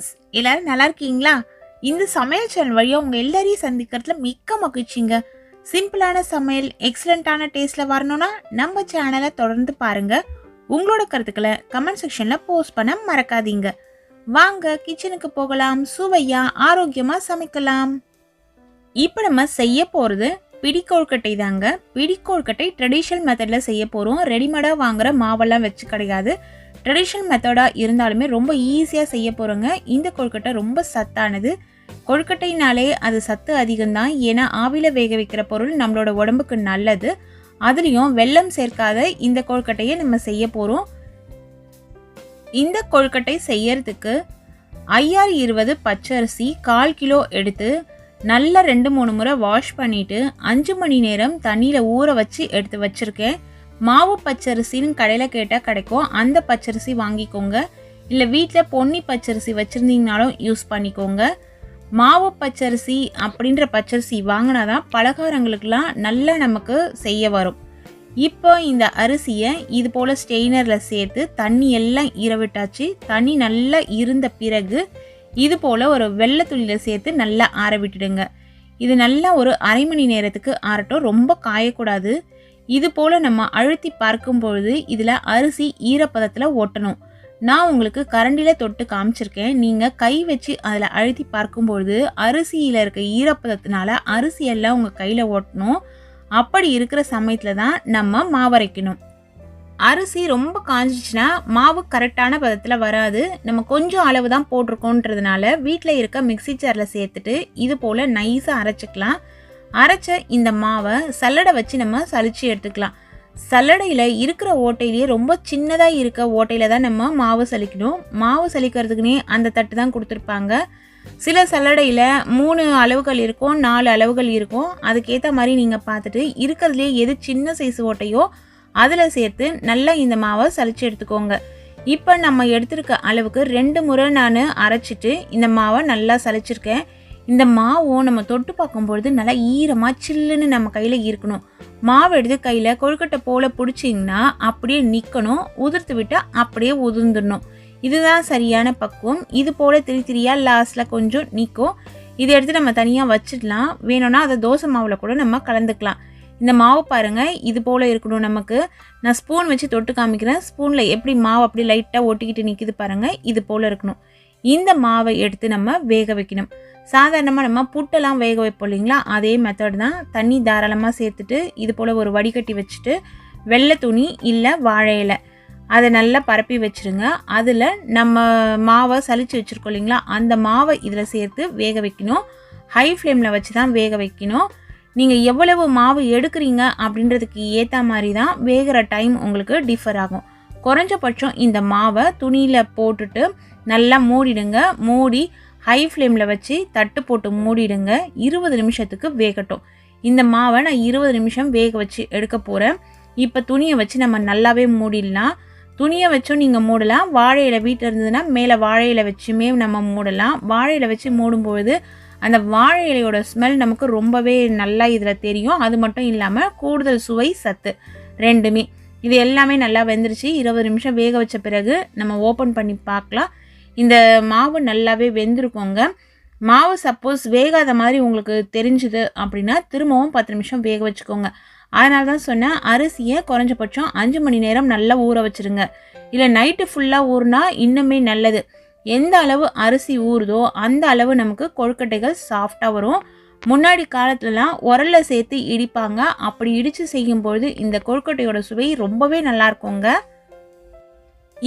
Friends எல்லாரும் நல்லா இருக்கீங்களா? இந்த சமையல் சேனல் வழியாக உங்கள் எல்லாரையும் சந்திக்கிறதுல மிக்க மகிழ்ச்சிங்க. சிம்பிளான சமையல் எக்ஸலண்ட்டான டேஸ்ட்டில் வரணும்னா நம்ம சேனலை தொடர்ந்து பாருங்க. உங்களோட கருத்துக்களை கமெண்ட் செக்ஷனில் போஸ்ட் பண்ண மறக்காதீங்க. வாங்க கிச்சனுக்கு போகலாம் சுவையாக ஆரோக்கியமாக சமைக்கலாம். இப்போ நம்ம செய்ய போகிறது பிடிக்கோழ்கட்டை தாங்க. பிடிக்கோழ்கட்டை ட்ரெடிஷ்னல் மெத்தடில் செய்ய போகிறோம் ரெடிமேடாக வாங்குகிற மாவெல்லாம் வச்சு கிடையாது. ட்ரெடிஷ்னல் மெத்தடாக இருந்தாலுமே ரொம்ப ஈஸியாக செய்ய போகிறோங்க இந்த கொழுக்கட்டை ரொம்ப சத்தானது. கொழுக்கட்டைனாலே அது சத்து அதிகம்தான். ஏன்னா ஆவியில் வேக வைக்கிற பொருள் நம்மளோட உடம்புக்கு நல்லது. அதுலேயும் வெள்ளம் சேர்க்காத இந்த கொழுக்கட்டையை நம்ம செய்ய போகிறோம் இந்த கொழுக்கட்டை செய்யறதுக்கு ஐஆர் இருபது பச்சரிசி கால் கிலோ எடுத்து நல்லா ரெண்டு மூணு முறை வாஷ் பண்ணிவிட்டு அஞ்சு மணி நேரம் தண்ணியில் ஊற வச்சு எடுத்து வச்சுருக்கேன். மாவு பச்சரிசின்னு கடையில் கேட்டால் கிடைக்கும். அந்த பச்சரிசி வாங்கிக்கோங்க. இல்லை வீட்டில் பொன்னி பச்சரிசி வச்சுருந்தீங்கனாலும் யூஸ் பண்ணிக்கோங்க. மாவு பச்சரிசி அப்படின்ற பச்சரிசி வாங்கினா தான் பலகாரங்களுக்கெல்லாம் நல்லா நமக்கு செய்ய வரும். இப்போ இந்த அரிசியை இது போல் ஸ்டெய்னரில் சேர்த்து தண்ணி எல்லாம் ஈரவிட்டாச்சு. தண்ணி நல்லா இருந்த பிறகு இது போல் ஒரு வெள்ளை துளியில் சேர்த்து நல்லா ஆற விட்டுடுங்க. இது நல்லா ஒரு அரை மணி நேரத்துக்கு ஆறட்டும். ரொம்ப காயக்கூடாது. இது போல் நம்ம அழுத்தி பார்க்கும் பொழுது இதில் அரிசி ஈரப்பதத்தில் ஒட்டணும். நான் உங்களுக்கு கரண்டியில் தொட்டு காமிச்சிருக்கேன். நீங்கள் கை வச்சு அதில் அழுத்தி பார்க்கும்பொழுது அரிசியில் இருக்க ஈரப்பதத்தினால அரிசி எல்லாம் உங்கள் கையில் ஓட்டணும் அப்படி இருக்கிற சமயத்தில் தான் நம்ம மாவரைக்கணும் அரிசி ரொம்ப காஞ்சிச்சுன்னா மாவு கரெக்டான பதத்தில் வராது. நம்ம கொஞ்சம் அளவு தான் போட்டிருக்கோன்றதுனால வீட்டில் இருக்க மிக்சி ஜாரில் சேர்த்துட்டு இது போல் நைஸாக அரைச்சிக்கலாம். அரைச்ச இந்த மாவை சல்லடை வச்சு நம்ம சலிச்சு எடுத்துக்கலாம். சல்லடையில் இருக்கிற ஓட்டையிலேயே ரொம்ப சின்னதாக இருக்க ஓட்டையில் தான் நம்ம மாவு சலிக்கணும் மாவு சலிக்கிறதுக்குனே அந்த தட்டு தான் கொடுத்துருப்பாங்க. சில சல்லடையில் மூணு அளவுகள் இருக்கும் நாலு அளவுகள் இருக்கும். அதுக்கேற்ற மாதிரி நீங்கள் பார்த்துட்டு இருக்கிறதுலே எது சின்ன சைஸ் ஓட்டையோ அதில் சேர்த்து நல்லா இந்த மாவை சலிச்சு எடுத்துக்கோங்க. இப்போ நம்ம எடுத்திருக்க அளவுக்கு ரெண்டு முறை நான் அரைச்சிட்டு இந்த மாவை நல்லா சலிச்சிருக்கேன் இந்த மாவும் நம்ம தொட்டு பார்க்கும்பொழுது நல்லா ஈரமாக சில்லுன்னு நம்ம கையில் இருக்கணும். மாவு எடுத்து கையில் கொழுக்கட்டை போல் பிடிச்சிங்கன்னா அப்படியே நிற்கணும் உதிர்த்து விட்டால் அப்படியே உதிர்ந்துடணும். இதுதான் சரியான பக்குவம். இது போல் திரி திரியாக லாஸ்ட்டில் கொஞ்சம் நிற்கும் இதை எடுத்து நம்ம தனியாக வச்சிடலாம். வேணும்னா அதை தோசை மாவில் கூட நம்ம கலந்துக்கலாம். இந்த மாவு பாருங்கள் இது போல் இருக்கணும் நமக்கு. நான் ஸ்பூன் வச்சு தொட்டு காமிக்கிறேன். ஸ்பூனில் எப்படி மாவு அப்படி லைட்டாக ஒட்டிக்கிட்டு நிற்கிது பாருங்கள் இது போல் இருக்கணும். இந்த மாவை எடுத்து நம்ம வேக வைக்கணும். சாதாரணமாக நம்ம புட்டெல்லாம் வேக வைப்போம் இல்லைங்களா? அதே மெத்தட் தான். தண்ணி தாராளமாக சேர்த்துட்டு இது போல் ஒரு வடிகட்டி வச்சுட்டு வெள்ளை துணி இல்லை வாழை இலை அதை நல்லா பரப்பி வச்சுருங்க. அதில் நம்ம மாவை சளிச்சு வச்சுருக்கோம் இல்லைங்களா? அந்த மாவை இதில் சேர்த்து வேக வைக்கணும். ஹை ஃப்ளேமில் வச்சு தான் வேக வைக்கணும். நீங்கள் எவ்வளவு மாவு எடுக்கிறீங்க அப்படின்றதுக்கு ஏற்ற மாதிரி தான் வேகிற டைம் உங்களுக்கு டிஃபர் ஆகும். குறைஞ்சபட்சம் இந்த மாவை துணியில் போட்டுட்டு நல்லா மூடிடுங்க. மூடி ஹை ஃப்ளேமில் வச்சு தட்டு போட்டு மூடிடுங்க. இருபது நிமிஷத்துக்கு வேகட்டும். இந்த மாவை நான் இருபது நிமிஷம் வேக வச்சு எடுக்க போகிறேன் இப்போ துணியை வச்சு நம்ம நல்லாவே மூடிடலாம். துணியை வச்சும் நீங்கள் மூடலாம். வாழையில வீட்டில் இருந்ததுன்னா மேலே வாழை வச்சுமே நம்ம மூடலாம். வாழையில வச்சு மூடும்பொழுது அந்த வாழை இலையோட ஸ்மெல் நமக்கு ரொம்பவே நல்லா இதில் தெரியும். அது மட்டும் இல்லாமல் கூடுதல் சுவை சத்து ரெண்டுமே. இது எல்லாமே நல்லா வெந்துருச்சு. இருபது நிமிஷம் வேக வச்ச பிறகு நம்ம ஓப்பன் பண்ணி பார்க்கலாம். இந்த மாவு நல்லாவே வெந்திருக்கோங்க. மாவு சப்போஸ் வேகாத மாதிரி உங்களுக்கு தெரிஞ்சுது அப்படின்னா திரும்பவும் பத்து நிமிஷம் வேக வச்சுக்கோங்க. அதனால தான் சொன்னேன் அரிசியை குறைஞ்சபட்சம் அஞ்சு மணி நேரம் நல்லா ஊற வச்சுருங்க. இல்லை நைட்டு ஃபுல்லாக ஊறுனா இன்னுமே நல்லது. எந்த அளவு அரிசி ஊறுதோ அந்த அளவு நமக்கு கொழுக்கட்டைகள் சாஃப்டாக வரும். முன்னாடி காலத்துலலாம் உரலில் சேர்த்து இடிப்பாங்க. அப்படி இடித்து செய்யும்பொழுது இந்த கொழுக்கட்டையோட சுவை ரொம்பவே நல்லா இருக்குங்க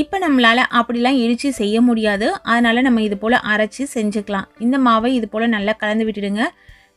இப்போ நம்மளால் அப்படிலாம் இடித்து செய்ய முடியாது. அதனால் நம்ம இது போல் அரைச்சி செஞ்சுக்கலாம். இந்த மாவை இது போல் நல்லா கலந்து விட்டுடுங்க.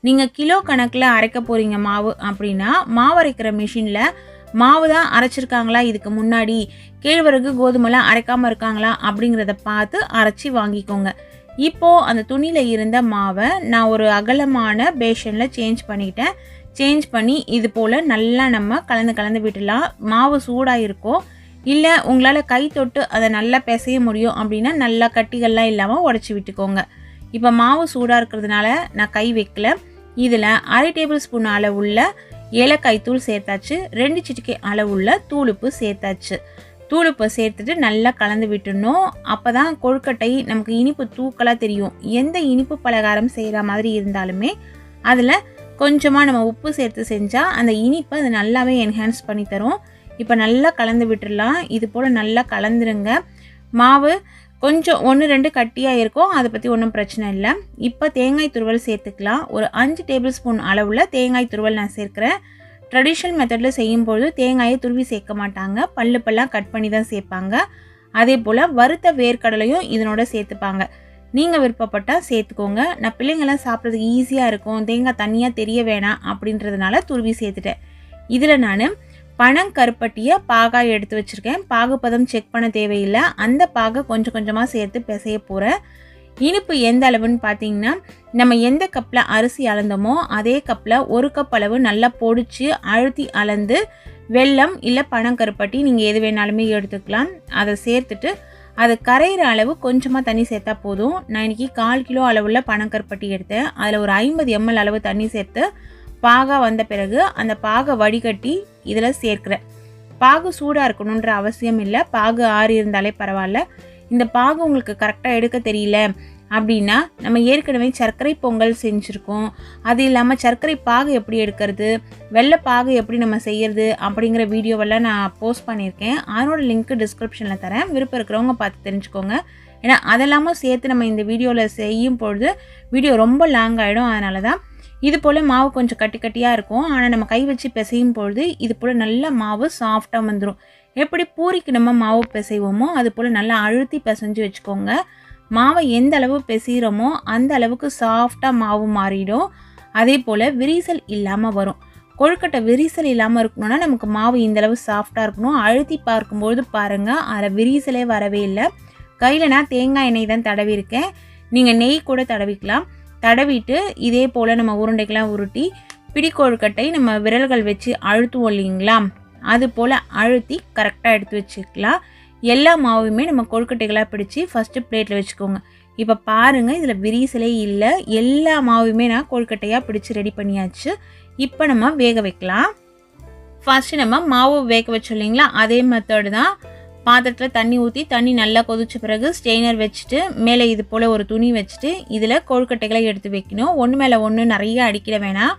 நீங்கள் கிலோ கணக்கில் அரைக்க போகிறீங்க மாவு அப்படின்னா மாவு அரைக்கிற மிஷினில் மாவு தான் அரைச்சிருக்காங்களா? இதுக்கு முன்னாடி கேழ்வரகு கோதுமைலாம் அரைக்காமல் இருக்காங்களா? அப்படிங்கிறத பார்த்து அரைச்சி வாங்கிக்கோங்க. இப்போது அந்த துணியில் இருந்த மாவை நான் ஒரு அகலமான பேஷனில் சேஞ்ச் பண்ணிக்கிட்டேன் சேஞ்ச் பண்ணி இது போல் நல்லா நம்ம கலந்து கலந்து விட்டுலாம் மாவு சூடாக இருக்கும் இல்லை உங்களால் கை தொட்டு அதை நல்லா பிசைய முடியும் அப்படின்னா நல்லா கட்டிகள்லாம் இல்லாமல் உடச்சி விட்டுக்கோங்க. இப்போ மாவு சூடாக இருக்கிறதுனால நான் கை வைக்கல. இதில் அரை டேபிள் ஸ்பூன் அளவுள்ள ஏலக்காய் தூள் சேர்த்தாச்சு. ரெண்டு சிட்டிக்கை அளவுள்ள தூளுப்பு சேர்த்தாச்சு. தூளுப்பை சேர்த்துட்டு நல்லா கலந்து விட்டுடணும். அப்போ தான் கொழுக்கட்டை நமக்கு இனிப்பு தூக்கலாக தெரியும். எந்த இனிப்பு பலகாரம் செய்கிற மாதிரி இருந்தாலுமே அதில் கொஞ்சமாக நம்ம உப்பு சேர்த்து செஞ்சால் அந்த இனிப்பை அது நல்லாவே என்ஹான்ஸ் பண்ணி தரும். இப்போ நல்லா கலந்து விட்டுடலாம். இது போல் நல்லா கலந்துருங்க. மாவு கொஞ்சம் ஒன்று ரெண்டு கட்டியாக இருக்கும். அதை பற்றி ஒன்றும் பிரச்சனை இல்லை. இப்போ தேங்காய் துருவல் சேர்த்துக்கலாம். ஒரு அஞ்சு டேபிள் ஸ்பூன் அளவில் தேங்காய் துருவல் நான் சேர்க்குறேன். ட்ரெடிஷ்னல் மெத்தடில் செய்யும்போது தேங்காயை துருவி சேர்க்க மாட்டாங்க. பல்லு பல்லாக கட் பண்ணி தான் சேர்ப்பாங்க. அதே போல் வறுத்த வேர்க்கடலையும் இதனோட சேர்த்துப்பாங்க. நீங்கள் விருப்பப்பட்டால் சேர்த்துக்கோங்க. நான் பிள்ளைங்கள்லாம் சாப்பிட்றதுக்கு ஈஸியாக இருக்கும். தேங்காய் தனியாக தெரிய வேணாம் அப்படின்றதுனால துருவி சேர்த்துட்டேன். இதில் நான் பனங்கருப்பட்டியை பாகாய் எடுத்து வச்சுருக்கேன். பாகுப்பதம் செக் பண்ண தேவையில்லை. அந்த பாகை கொஞ்சம் கொஞ்சமாக சேர்த்து பிசைய போகிறேன் இனிப்பு எந்த அளவுன்னு பார்த்தீங்கன்னா நம்ம எந்த கப்பில் அரிசி அளந்தோமோ அதே கப்பில் ஒரு கப் அளவு நல்லா பொடிச்சு அழுத்தி அளந்து வெல்லம் இல்லை பனங்கருப்பட்டி நீங்கள் எது வேணாலுமே எடுத்துக்கலாம். அதை சேர்த்துட்டு அது கரையிற அளவு கொஞ்சமாக தண்ணி சேர்த்தா போதும். நான் இன்றைக்கி கால் கிலோ அளவில் பனங்கருப்பட்டி எடுத்தேன். அதில் ஒரு ஐம்பது எம்எல் அளவு தண்ணி சேர்த்து பாகா வந்த பிறகு அந்த பாகை வடிகட்டி இதில் சேர்க்குறேன். பாகு சூடாக இருக்கணுன்ற அவசியம் இல்லை. பாகு ஆறி இருந்தாலே பரவாயில்ல. இந்த பாகு உங்களுக்கு கரெக்டாக எடுக்க தெரியல அப்படின்னா நம்ம ஏற்கனவே சர்க்கரை பொங்கல் செஞ்சுருக்கோம். அது இல்லாமல் சர்க்கரை பாகு எப்படி எடுக்கிறது வெள்ளை பாகு எப்படி நம்ம செய்கிறது அப்படிங்கிற வீடியோவெல்லாம் நான் போஸ்ட் பண்ணியிருக்கேன். அதனோட லிங்க்கு டிஸ்கிரிப்ஷனில் தரேன். விருப்பம் இருக்கிறவங்க பார்த்து தெரிஞ்சுக்கோங்க. ஏன்னா அதெல்லாமும் சேர்த்து நம்ம இந்த வீடியோவில் செய்யும் பொழுது வீடியோ ரொம்ப லாங் ஆகிடும் அதனால தான் இது போல் மாவு கொஞ்சம் கட்டி கட்டியாக இருக்கும். ஆனால் நம்ம கை வச்சு பிசையும் பொழுது இது போல் நல்ல மாவு சாஃப்டாக வந்துடும் எப்படி பூரிக்கு நம்ம மாவு பிசைவோமோ அது போல் நல்லா அழுத்தி பிசைஞ்சு வச்சுக்கோங்க. மாவை எந்த அளவு பிசைகிறோமோ அந்த அளவுக்கு சாஃப்டாக மாவு மாறிடும். அதே போல் விரிசல் இல்லாமல் வரும். கொழுக்கட்டை விரிசல் இல்லாமல் இருக்கணும்னா நமக்கு மாவு இந்த அளவு சாஃப்டாக இருக்கணும். அழுத்தி பார்க்கும்போது பாருங்கள் அதில் விரிசலே வரவே இல்லை. கையில் நான் தேங்காய் எண்ணெய் தான் தடவிருக்கேன் நீங்கள் நெய் கூட தடவிக்கலாம். தடவிட்டு இதே போல் நம்ம உருண்டைக்கெல்லாம் உருட்டி பிடி கொழுக்கட்டை நம்ம விரல்கள் வச்சு அழுத்துவோம் இல்லைங்களா? அது போல் அழுத்தி கரெக்டாக எடுத்து வச்சுக்கலாம். எல்லா மாவுமே நம்ம கொழுக்கட்டைகளாக பிடிச்சி ஃபஸ்ட்டு பிளேட்டில் வச்சுக்கோங்க. இப்போ பாருங்கள் இதில் விரிசலே இல்லை. எல்லா மாவுமே நான் கொழுக்கட்டையாக பிடிச்சி ரெடி பண்ணியாச்சு. இப்போ நம்ம வேக வைக்கலாம். ஃபஸ்ட்டு நம்ம மாவு வேக வச்சோம் இல்லைங்களா? அதே மெத்தடு தான். பாத்திரத்தில் தண்ணி ஊற்றி தண்ணி நல்லா கொதிச்ச பிறகு ஸ்டெய்னர் வச்சுட்டு மேலே இது போல் ஒரு துணி வச்சுட்டு இதில் கொழுக்கட்டைகளை எடுத்து வைக்கணும். ஒன்று மேலே ஒன்று நிறைய அடிக்கிட வேணாம்.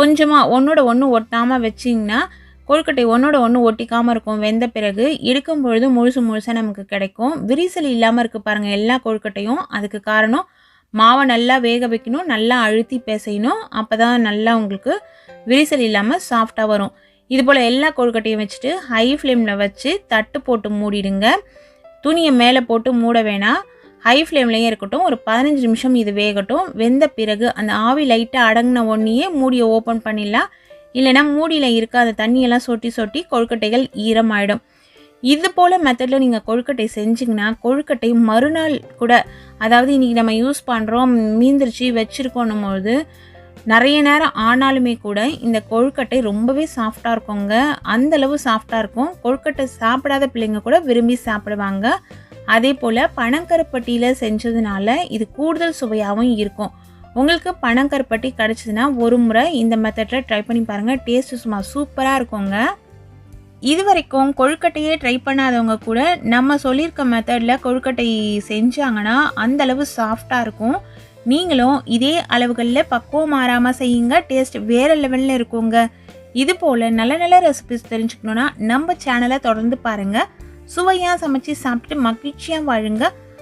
கொஞ்சமாக ஒன்றோட ஒன்று ஒட்டாமல் வச்சிங்கன்னா கொழுக்கட்டை ஒன்றோட ஒன்று ஒட்டிக்காமல் இருக்கும் வெந்த பிறகு எடுக்கும் பொழுது முழுசு முழுசாக நமக்கு கிடைக்கும். விரிசல் இல்லாமல் இருக்குது பாருங்கள் எல்லா கொழுக்கட்டையும். அதுக்கு காரணம் மாவை நல்லா வேக வைக்கணும் நல்லா அழுத்தி பிசையணும். அப்போ தான் நல்லா உங்களுக்கு விரிசல் இல்லாமல் சாஃப்டாக வரும். இது போல் எல்லா கொழுக்கட்டையும் வச்சுட்டு ஹை ஃப்ளேமில் வச்சு தட்டு போட்டு மூடிடுங்க. துணியை மேலே போட்டு மூட வேணாம். ஹை ஃப்ளேம்லேயே இருக்கட்டும் ஒரு பதினஞ்சு நிமிஷம் இது வேகட்டும். வெந்த பிறகு அந்த ஆவி லைட்டாக அடங்கின ஒன்றையே மூடியை ஓப்பன் பண்ணிடலாம். இல்லைன்னா மூடியில் இருக்க அந்த தண்ணியெல்லாம் சொட்டி சொட்டி கொழுக்கட்டைகள் ஈரமாயிடும். இது போல் மெத்தடில் நீங்கள் கொழுக்கட்டை செஞ்சிங்கன்னா கொழுக்கட்டை மறுநாள் கூட அதாவது இன்றைக்கி நம்ம யூஸ் பண்ணுறோம் மீந்திரிச்சு வச்சுருக்கோன்னும் போது நிறைய நேரம் ஆனாலுமே கூட இந்த கொழுக்கட்டை ரொம்பவே சாஃப்டாக இருக்குங்க. அந்தளவு சாஃப்டாக இருக்கும். கொழுக்கட்டை சாப்பிடாத பிள்ளைங்க கூட விரும்பி சாப்பிடுவாங்க. அதே போல் பனங்கருப்பட்டியில் செஞ்சதுனால இது கூடுதல் சுவையாகவும் இருக்கும். உங்களுக்கு பனங்கருப்பட்டி கிடச்சிதுன்னா ஒரு முறை இந்த மெத்தடில் ட்ரை பண்ணி பாருங்கள் டேஸ்ட்டு சும்மா சூப்பராக இருக்குங்க. இது வரைக்கும் கொழுக்கட்டையே ட்ரை பண்ணாதவங்க கூட நம்ம சொல்லியிருக்க மெத்தடில் கொழுக்கட்டை செஞ்சாங்கன்னா அந்த அளவு சாஃப்டாக இருக்கும். நீங்களும் இதே அளவுகளில் பக்குவம் மாறாமல் செய்யுங்க. டேஸ்ட் வேறு லெவலில் இருக்குங்க. இது போல் நல்ல நல்ல ரெசிபிஸ் தெரிஞ்சுக்கணுன்னா நம்ம சேனலை தொடர்ந்து பாருங்கள் சுவையாக சமைச்சு சாப்பிட்டு மகிழ்ச்சியாக வாழுங்க.